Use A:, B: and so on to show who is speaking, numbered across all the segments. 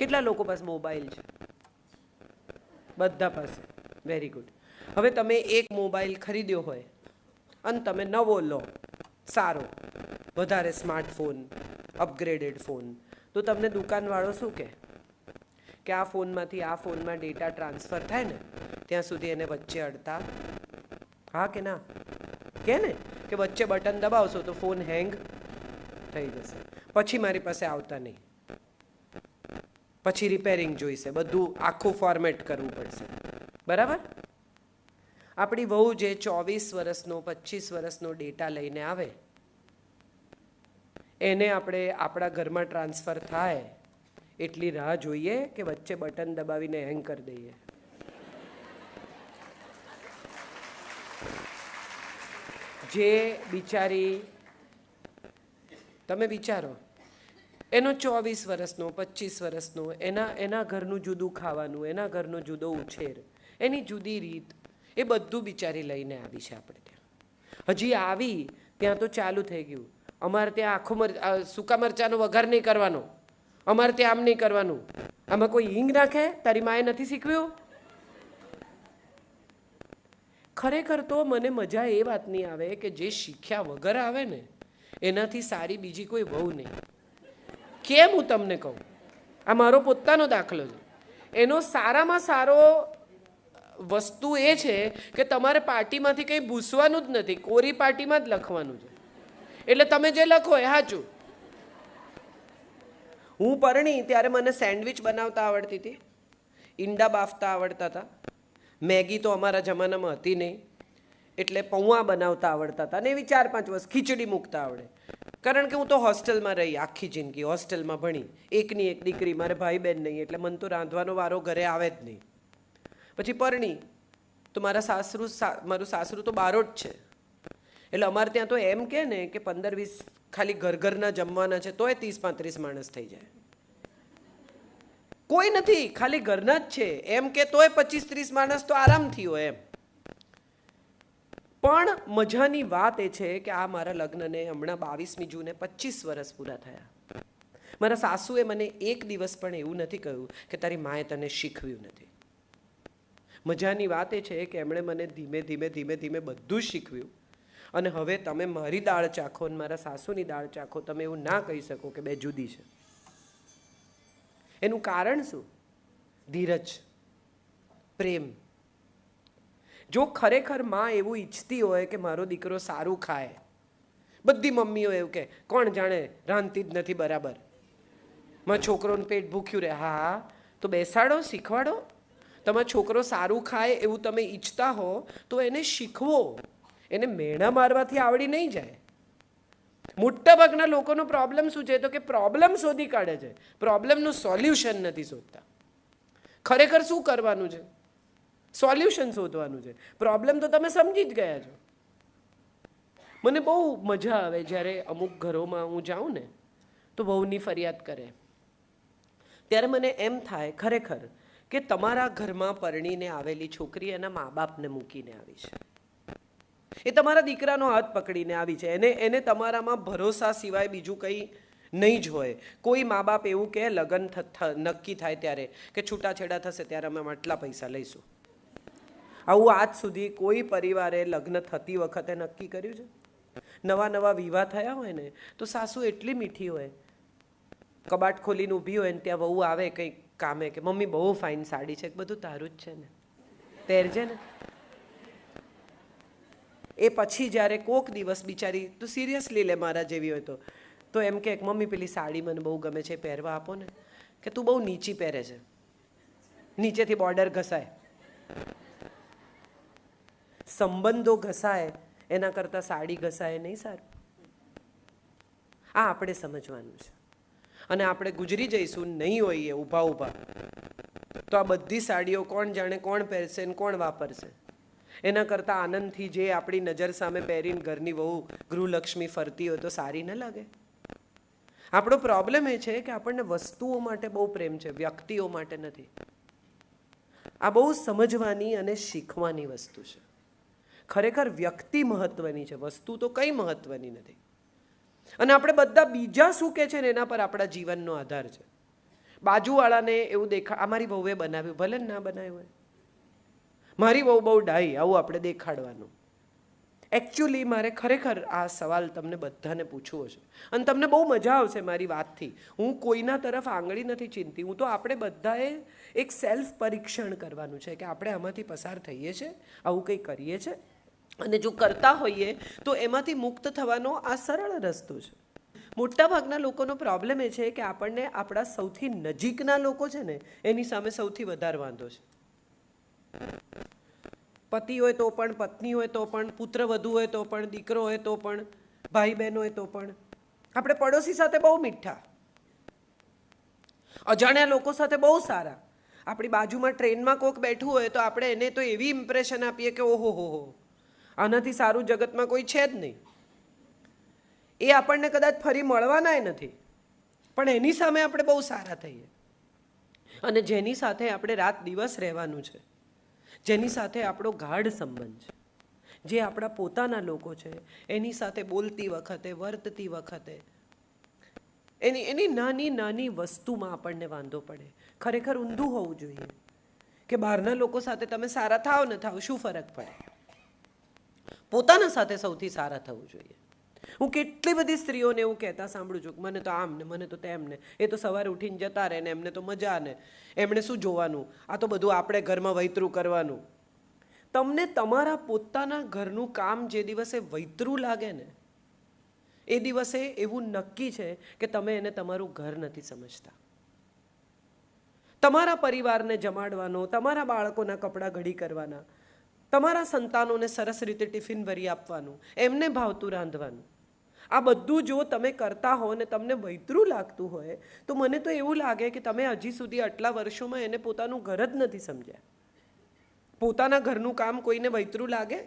A: કેટલા લોકો પાસે મોબાઈલ છે? બધા પાસે. વેરી ગુડ હવે તમે એક મોબાઈલ ખરીદ્યો હોય અને તમે નવો લો, સારો, વધારે સ્માર્ટફોન અપગ્રેડેડ ફોન તો તમને દુકાનવાળો શું કહે? કે આ ફોનમાંથી, આ ફોનમાં ડેટા ટ્રાન્સફર થાય ને, ત્યાં સુધી એને વચ્ચે અડતા? હા કે ના? કે ને? કે વચ્ચે બટન દબાવશો તો ફોન હેંગ થઈ જશે. પછી મારી પાસે આવતા નહીં. પછી રિપેરિંગ જોઈશે, બધું આખું ફોર્મેટ કરવું પડશે. બરાબર? આપણી વહુ જે ચોવીસ વર્ષનો, પચીસ વર્ષનો ડેટા લઈને આવે, એને આપણે આપણા ઘરમાં ટ્રાન્સફર થાય, એટલી રાહ જોઈએ કે વચ્ચે બટન દબાવીને હેંગ કરી દઈએ. જે બિચારી, તમે વિચારો એનો ચોવીસ વર્ષનો પચીસ વર્ષનો, એના એના ઘરનું જુદું ખાવાનું, એના ઘરનો જુદો ઉછેર, એની જુદી રીત, એ બધું બિચારી લઈને આવી છે આપણે ત્યાં. હજી આવી, ત્યાં તો ચાલુ થઈ ગયું. અમારે ત્યાં આખો મર સૂકા મરચાંનો વઘાર નહીં કરવાનો. અમારે ત્યાં આમ નહીં કરવાનું. આમાં કોઈ હિંગ નાખે? તારી માએ નથી શીખવ્યું? ખરેખર તો મને મજા એ વાતની આવે કે જે શીખ્યા વગર આવે ને, એનાથી સારી બીજી કોઈ વહુ નહીં. કેમ હું તમને કહું? આ મારો પોતાનો દાખલો છે. એનો સારામાં સારો વસ્તુ એ છે કે તમારે પાર્ટીમાંથી કંઈ ભૂસવાનું જ નથી, કોરી પાર્ટીમાં જ લખવાનું છે. એટલે તમે જે લખો એ સાચું. હું પરણી ત્યારે મને સેન્ડવિચ બનાવતા આવડતી હતી. ઈંડા બાફતા આવડતા હતા. મેગી તો અમારા જમાનામાં હતી નહીં. એટલે પૌવા બનાવતા આવડતા હતા. ને એવી ચાર પાંચ વર્ષ ખીચડી મૂકતા આવડે. કારણ કે હું તો હોસ્ટેલમાં રહી આખી જિંદગી, હોસ્ટેલમાં ભણી. એકની એક દીકરી, મારે ભાઈ બહેન નહીં એટલે મને તો રાંધવાનો વારો ઘરે આવે જ નહીં. પછી પરણી. તો મારા સાસરું મારું સાસરું તો બારો જ છે. એટલે અમારે ત્યાં તો એમ કે ને કે પંદર વીસ ખાલી ઘર ઘરના જમવાના છે, તોય ત્રીસ પાંત્રીસ માણસ થઈ જાય. કોઈ નથી, ખાલી ઘરના જ છે. એમ કે તોય પચીસ ત્રીસ માણસ તો આરામથી હોય એમ. પણ મજાની વાત એ છે કે આ મારા લગ્નને હમણાં બાવીસમી જૂને પચીસ વર્ષ પૂરા થયા. મારા સાસુએ મને એક દિવસ પણ એવું નથી કહ્યું કે તારી માએ તને શીખવ્યું નથી. મજાની વાત એ છે કે એમણે મને ધીમે ધીમે ધીમે ધીમે બધું શીખવ્યું. અને હવે તમે મારી દાળ ચાખો અને મારા સાસુની દાળ ચાખો, તમે એવું ના કહી શકો કે બે જુદી છે. એનું કારણ શું? ધીરજ, પ્રેમ. જો ખરેખરમાં એવું ઈચ્છતી હોય કે મારો દીકરો સારું ખાય. બધી મમ્મીઓ એવું કે, કોણ જાણે, રાંધતી જ નથી બરાબર. મારા છોકરોનું પેટ ભૂખ્યું રહે હા તો બેસાડો, શીખવાડો. તમારો છોકરો સારું ખાય એવું તમે ઈચ્છતા હો, તો એને શીખવો. એને મેણા મારવાથી આવડી નહીં જાય. મોટા ભાગના લોકોનો પ્રોબ્લેમ શું છે? તો કે પ્રોબ્લેમ શોધી કાઢે છે. પ્રોબ્લેમનું સોલ્યુશન નથી શોધતા. ખરેખર શું કરવાનું છે? સોલ્યુશન શોધવાનું છે. પ્રોબ્લેમ તો તમે સમજી જ ગયા છો. મને બહુ મજા આવે જ્યારે અમુક ઘરોમાં હું જાઉં ને, તો વહુની ફરિયાદ કરે. ત્યારે મને એમ થાય ખરેખર કે તમારા ઘરમાં પરણીને આવેલી છોકરી એના મા બાપને મૂકીને આવી છે. એ તમારા દીકરાનો હાથ પકડીને આવી છે. એને એને તમારામાં ભરોસા સિવાય બીજું કંઈ નહીં જ હોય. કોઈ મા બાપ એવું કે લગ્ન નક્કી થાય ત્યારે કે છૂટાછેડા થશે ત્યારે અમે આટલા પૈસા લઈશું. આવું આજ સુધી કોઈ પરિવારે લગ્ન થતી વખતે નક્કી કર્યું છે? નવા નવા વિવાહ થયા હોય ને, તો સાસુ એટલી મીઠી હોય. કબાટ ખોલીને ઊભી હોય ને ત્યાં વહુ આવે કંઈક કામે કે, મમ્મી, બહુ ફાઇન સાડી છે, બધું તારું જ છે ને. પહેરજે ને. એ પછી જ્યારે કોક દિવસ બિચારી, તું સિરિયસલી લે મારા જેવી હોય તો. તો એમ કે, મમ્મી, પેલી સાડી મને બહુ ગમે છે પહેરવા આપો ને. કે, તું બહુ નીચી પહેરે છે. નીચેથી બોર્ડર ઘસાય. સંબંધો ઘસાય, એના કરતાં સાડી ઘસાય નહીં સારું. આ આપણે સમજવાનું છે. અને આપણે ગુજરી જઈશું, નહીં હોઈએ, ઊભા ઊભા. તો આ બધી સાડીઓ કોણ જાણે કોણ પહેરશે ને કોણ વાપરશે? એના કરતાં આનંદથી જે આપણી નજર સામે પહેરીને ઘરની વહુ ગૃહલક્ષ્મી ફરતી હોય તો સારી ન લાગે. આપણો પ્રોબ્લેમ એ છે કે આપણને વસ્તુઓ માટે બહુ પ્રેમ છે, વ્યક્તિઓ માટે નથી. આ બહુ સમજવાની અને શીખવાની વસ્તુ છે. ખરેખર વ્યક્તિ મહત્વની છે, વસ્તુ તો કંઈ મહત્વની નથી. અને આપણે બધા બીજા શું કે છે ને એના પર આપણા જીવનનો આધાર છે. બાજુવાળાને એવું દેખા, આ મારી વહુએ બનાવ્યું, ભલે ને ના બનાવ્યું હોય. મારી વહુ બહુ ડાઈ, આવું આપણે દેખાડવાનું. એકચ્યુઅલી મારે ખરેખર આ સવાલ તમને બધાને પૂછવો છે. અને તમને બહુ મજા આવશે મારી વાતથી. હું કોઈના તરફ આંગળી નથી ચિંતી હું તો આપણે બધાએ એક સેલ્ફ પરીક્ષણ કરવાનું છે કે આપણે આમાંથી પસાર થઈએ છીએ આવું કંઈ કરીએ છીએ અને જો કરતા હોઈએ, તો એમાંથી મુક્ત થવાનો આ સરળ રસ્તો છે. મોટાભાગના લોકોનો પ્રોબ્લેમ એ છે કે આપણને આપણા સૌથી નજીકના લોકો છે ને, એની સામે સૌથી વધારે વાંધો છે. પતિ હોય તો પણ, પત્ની હોય તો પણ, પુત્ર વધુ હોય તો પણ, દીકરો હોય તો પણ, ભાઈ બહેન હોય તો પણ. આપણે પડોશી સાથે બહુ મીઠા. અજાણ્યા લોકો સાથે બહુ સારા. આપણી બાજુમાં ટ્રેનમાં કોક બેઠું હોય તો આપણે એને તો એવી ઇમ્પ્રેશન આપીએ કે ઓહો હો હો. આનાથી સારું જગતમાં કોઈ છે જ નહીં. એ આપણને કદાચ ફરી મળવાનાય નથી. પણ એની સામે આપણે બહુ સારા થઈએ. અને જેની સાથે આપણે રાત દિવસ રહેવાનું છે, જેની સાથે આપણો ગાઢ સંબંધ છે, જે આપણા પોતાના લોકો છે, એની સાથે બોલતી વખતે, વર્તતી વખતે, એની એની નાની નાની વસ્તુમાં આપણને વાંધો પડે. ખરેખર ઊંધું હોવું જોઈએ કે બહારના લોકો સાથે તમે સારા થાવ ને થાવ, શું ફરક પડે? પોતાના સાથે સૌથી સારા થવું જોઈએ. હું કેટલી બધી સ્ત્રીઓને એવું કહેતા સાંભળું છું મને તો આમ ને મને તો તેમ ને એ તો સવારે ઉઠીને જતા રહે ને એમને તો મજા ને. એમણે શું જોવાનું? આ તો બધું આપણે ઘરમાં વૈતરું કરવાનું. તમને તમારા પોતાના ઘરનું કામ જે દિવસે વૈતરું લાગે ને, એ દિવસે એવું નક્કી છે કે તમે એને તમારું ઘર નથી સમજતા. તમારા પરિવારને જમાડવાનો, તમારા બાળકોના કપડાં ઘડી કરવાના તમારા સંતાનોને સરસ રીતે ટિફિન ભરી આપવાનું, એમને ભાવતું રાંધવાનું. આ બધું જો તમે કરતા હો ને તમને વૈતરું લાગતું હોય, તો મને તો એવું લાગે કે તમે હજી સુધી આટલા વર્ષોમાં એને પોતાનું ઘર જ નથી સમજ્યા. પોતાના ઘરનું કામ કોઈને વૈતરું લાગે?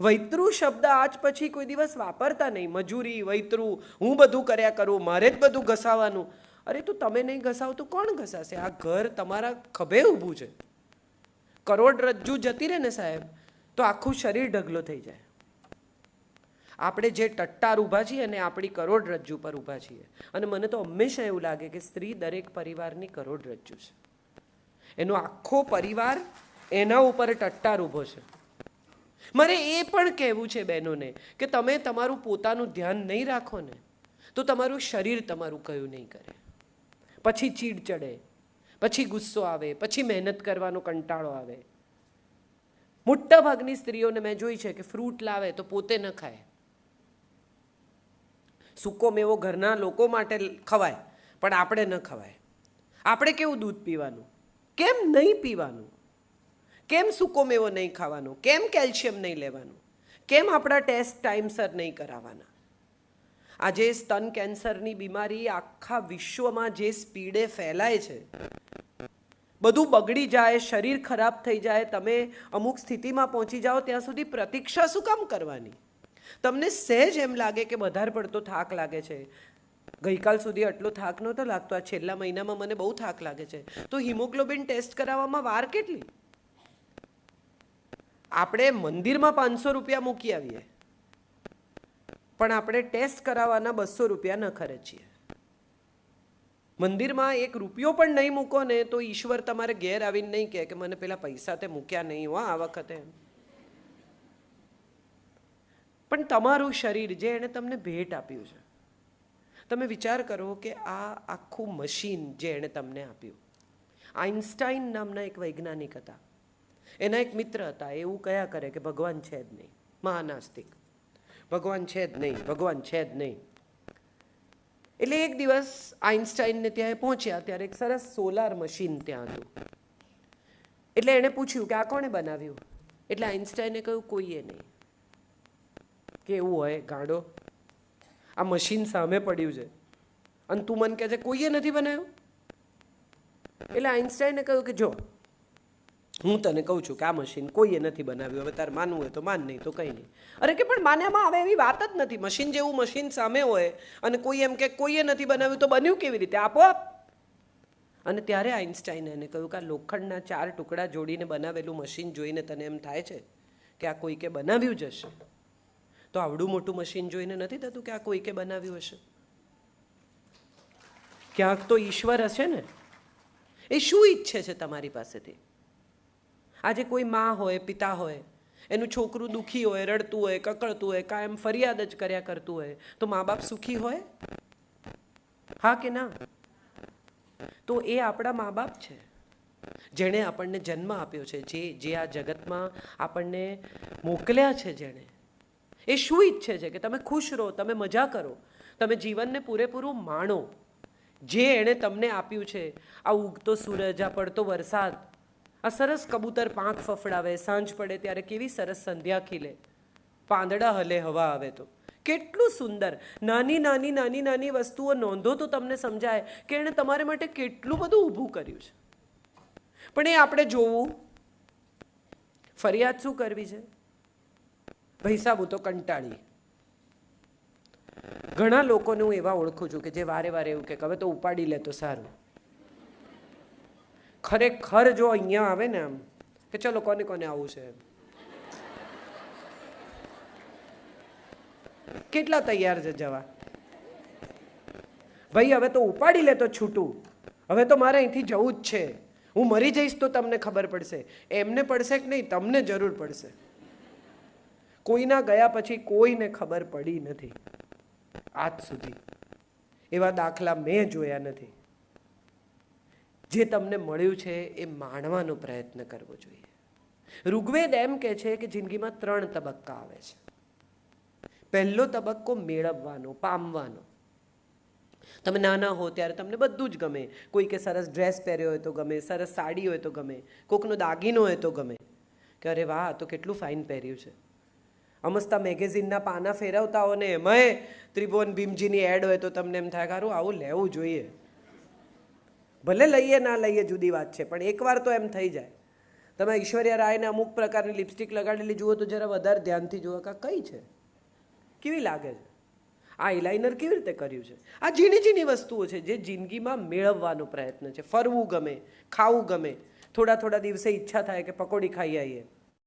A: વૈતરું શબ્દ આજ પછી કોઈ દિવસ વાપરતા નહીં. મજૂરી, વૈતરું, હું બધું કર્યા કરું, મારે જ બધું ઘસાવાનું. અરે, તો તમે નહીં ઘસાવ તો કોણ ઘસાશે? આ ઘર તમારા ખભે ઊભું છે. કરોડરજ્જુ જતી રહે ને સાહેબ, તો આખું શરીર ઢગલો થઈ જાય. આપણે જે ટટ્ટાર ઊભા છીએ અને આપણી કરોડરજ્જુ પર ઊભા છીએ. અને મને તો હંમેશા એવું લાગે કે સ્ત્રી દરેક પરિવારની કરોડરજ્જુ છે. એનો આખો પરિવાર એના ઉપર ટટ્ટાર ઊભો છે. મારે એ પણ કહેવું છે બહેનોને કે તમે તમારું પોતાનું ધ્યાન નહીં રાખો ને, તો તમારું શરીર તમારું કયું નહીં કરે. પછી ચીડ ચડે પછી ગુસ્સો આવે, પછી મહેનત કરવાનો કંટાળો આવે. મોટા ભાગની સ્ત્રીઓને મેં જોઈ છે કે ફ્રૂટ લાવે તો પોતે ન ખાય. સૂકો મેવો ઘરના લોકો માટે ખવાય, પણ આપણે ન ખવાય. આપણે કેવું દૂધ પીવાનું? કેમ નહીં પીવાનું? કેમ સૂકો મેવો નહીં ખાવાનો? કેમ કેલ્શિયમ નહીં લેવાનું? કેમ આપણા ટેસ્ટ ટાઈમસર નહીં કરાવવાના? આજે સ્તન કેન્સરની બીમારી આખા વિશ્વમાં જે સ્પીડે ફેલાય છે. બધું બગડી જાય, શરીર ખરાબ થઈ જાય, તમે અમુક સ્થિતિમાં પહોંચી જાઓ, ત્યાં સુધી પ્રતીક્ષા શું કામ કરવાની? તમને સહેજ એમ લાગે કે વધારે પડતો થાક લાગે છે. ગઈકાલ સુધી આટલો થાક નહોતો લાગતો, આ છેલ્લા મહિનામાં મને બહુ થાક લાગે છે. તો હિમોગ્લોબિન ટેસ્ટ કરાવવામાં વાર કેટલી? આપણે મંદિરમાં પાંચસો રૂપિયા મૂકી આવીએ. પણ આપણે ટેસ્ટ કરાવવાના બસો રૂપિયા ન ખર્ચીએ. મંદિરમાં એક રૂપિયો પણ નહીં મૂકો ને તો ઈશ્વર તમારે ઘેર આવીને નહીં કહે કે મને પેલા પૈસા તે મૂક્યા નહીં હો આ વખતે. પણ તમારું શરીર જે એણે તમને ભેટ આપ્યું છે, તમે વિચાર કરો કે આ આખું મશીન જે એણે તમને આપ્યું. આઇન્સ્ટાઈન નામના એક વૈજ્ઞાનિક હતા. એના એક મિત્ર હતા એવું કયા કરે કે ભગવાન છે જ નહીં, મહાનાસ્તિક. ભગવાન છે જ નહીં, ભગવાન છે જ નહીં. એટલે એક દિવસ આઇન્સ્ટાઈનને ત્યાં પહોંચ્યા, ત્યારે એક સરસ સોલાર મશીન ત્યાં હતું. એટલે એણે પૂછ્યું કે આ કોણે બનાવ્યું? એટલે આઇન્સ્ટાઈને કહ્યું, કોઈએ નહીં. કેવું હોય, ગાંડો. આ મશીન સામે પડ્યું છે. અને તું મને કહે છે, કોઈએ નથી બનાવ્યું? એટલે આઇન્સ્ટાઈને કહ્યું કે, જો હું તને કહું છું કે આ મશીન કોઈએ નથી બનાવ્યું. હવે તારે માનવું હોય તો માન, નહીં તો કંઈ નહીં. અરે કે પણ માન્યામાં આવે એવી વાત જ નથી. મશીન જેવું મશીન સામે હોય અને કોઈ એમ કે કોઈએ નથી બનાવ્યું તો બન્યું કેવી રીતે? આપોઆપ. અને ત્યારે આઇન્સ્ટાઈને એને કહ્યું કે આ લોખંડના ચાર ટુકડા જોડીને બનાવેલું મશીન જોઈને તને એમ થાય છે કે આ કોઈકે બનાવ્યું જ હશે? તો આવડું મોટું મશીન જોઈને નથી થતું કે આ કોઈકે બનાવ્યું હશે? ક્યાંક તો ઈશ્વર હશે ને? એ શું ઈચ્છે છે તમારી પાસેથી? આજે કોઈ માં હોય, પિતા હોય, એનું છોકરું દુઃખી હોય, રડતું હોય, કકળતું હોય, કાયમ ફરિયાદ જ કર્યા કરતું હોય, તો મા બાપ સુખી હોય? હા કે ના? તો એ આપણા મા બાપ છે. જેણે આપણને જન્મ આપ્યો છે, જે જે આ જગતમાં આપણને મોકલ્યા છે જેણે. એ શું ઈચ્છે છે કે તમે ખુશ રહો, તમે મજા કરો, તમે જીવનને પૂરેપૂરું માણો. જે એણે તમને આપ્યું છે, આ ઉગતો સૂરજ, આ પડતો વરસાદ આ સરસ કબૂતર પાંખ ફફડાવે, સાંજ પડે ત્યારે કેવી સરસ સંધ્યા ખીલે. પાંદડા હલે, હવા આવે તો. કેટલું સુંદર. નાની નાની નાની નાની વસ્તુઓ નોંધો તો તમને સમજાય કે એણે તમારે માટે કેટલું બધું ઊભું કર્યું છે. પણ એ આપણે જોવું. ફરિયાદ શું કરવી છે? ભાઈ સાહેબ હું તો કંટાળી. ઘણા લોકોને હું એવા ઓળખું છું કે જે વારે વારે એવું કે હવે તો ઉપાડી લે તો સારું. ખરેખર જો અહીંયા આવે ને આમ કે ચલો કોને કોને આવું છે. કેટલા તૈયાર છે જવા? ભાઈ, હવે તો ઉપાડી લે તો છૂટું. હવે તો મારે અહીંથી જવું જ છે. હું મરી જઈશ તો તમને ખબર પડશે. એમને પડશે કે નહીં? તમને જરૂર પડશે. કોઈના ગયા પછી કોઈને ખબર પડી નથી. આજ સુધી. એવા દાખલા મેં જોયા નથી. જે તમને મળ્યું છે એ માણવાનો પ્રયત્ન કરવો જોઈએ. ઋગ્વેદ એમ કે છે કે જિંદગીમાં ત્રણ તબક્કા આવે છે. પહેલો તબક્કો મેળવવાનો, પામવાનો. તમે નાના હો ત્યારે તમને બધું જ ગમે. કોઈ કે સરસ ડ્રેસ પહેર્યો હોય તો ગમે, સરસ સાડી હોય તો ગમે, કોકનો દાગીનો હોય તો ગમે. કે અરે વાહ તો કેટલું ફાઇન પહેર્યું છે. અમસ્તા મેગેઝિનના પાના ફેરવતા હો ને એમાંય ત્રિભુવન ભીમજીની એડ હોય તો તમને એમ થાય કે આવું લેવું જોઈએ. ભલે લઈએ ના લઈએ જુદી વાત છે, પણ એકવાર તો એમ થઈ જાય. તમે ઐશ્વર્યા રાયને અમુક પ્રકારની લિપસ્ટિક લગાડેલી જુઓ તો જરા વધારે ધ્યાનથી જુઓ કે કઈ છે? કેવી લાગે છે? આ આઈલાઇનર કેવી રીતે કર્યું છે? આ ઝીણી ઝીણી વસ્તુઓ છે જે જિંદગીમાં મેળવવાનો પ્રયત્ન છે. ફરવું ગમે, ખાવું ગમે, થોડા થોડા દિવસે ઈચ્છા થાય કે પકોડી ખાઈ આવીએ.